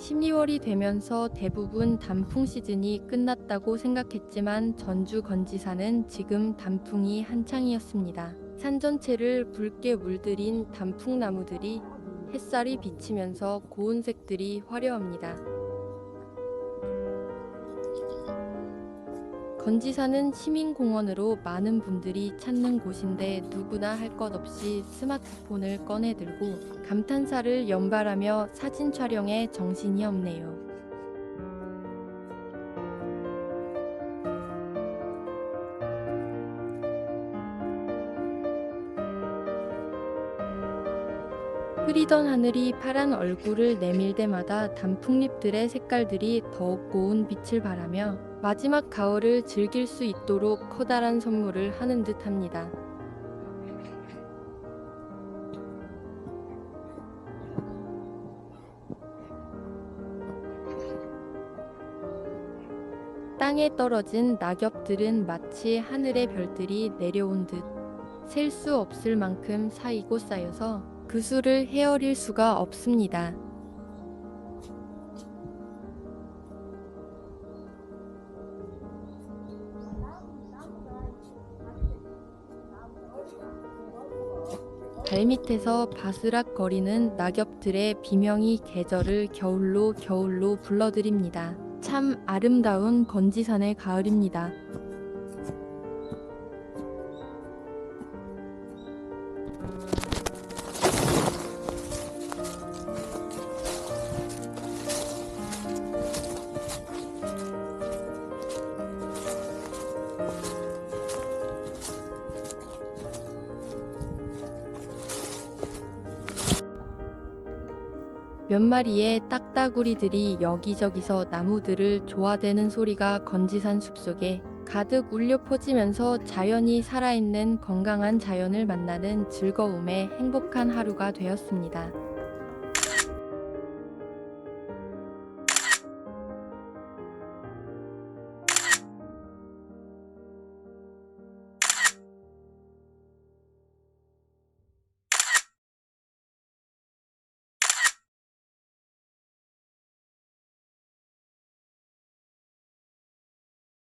12월이 되면서 대부분 단풍 시즌이 끝났다고 생각했지만 전주 건지사는 지금 단풍이 한창이었습니다. 산 전체를 붉게 물들인 단풍나무들이 햇살이 비치면서 고운 색들이 화려합니다. 건지사는 시민공원으로 많은 분들이 찾는 곳인데 누구나 할 것 없이 스마트폰을 꺼내 들고 감탄사를 연발하며 사진 촬영에 정신이 없네요. 흐리던 하늘이 파란 얼굴을 내밀 때마다 단풍잎들의 색깔들이 더욱 고운 빛을 발하며 마지막 가을을 즐길 수 있도록 커다란 선물을 하는 듯 합니다. 땅에 떨어진 낙엽들은 마치 하늘의 별들이 내려온 듯 셀 수 없을 만큼 쌓이고 쌓여서 그 수를 헤아릴 수가 없습니다. 발밑에서 바스락거리는 낙엽들의 비명이 계절을 겨울로 겨울로 불러들입니다. 참 아름다운 건지산의 가을입니다. 몇 마리의 딱따구리들이 여기저기서 나무들을 조아대는 소리가 건지산 숲속에 가득 울려 퍼지면서 자연이 살아있는 건강한 자연을 만나는 즐거움의 행복한 하루가 되었습니다.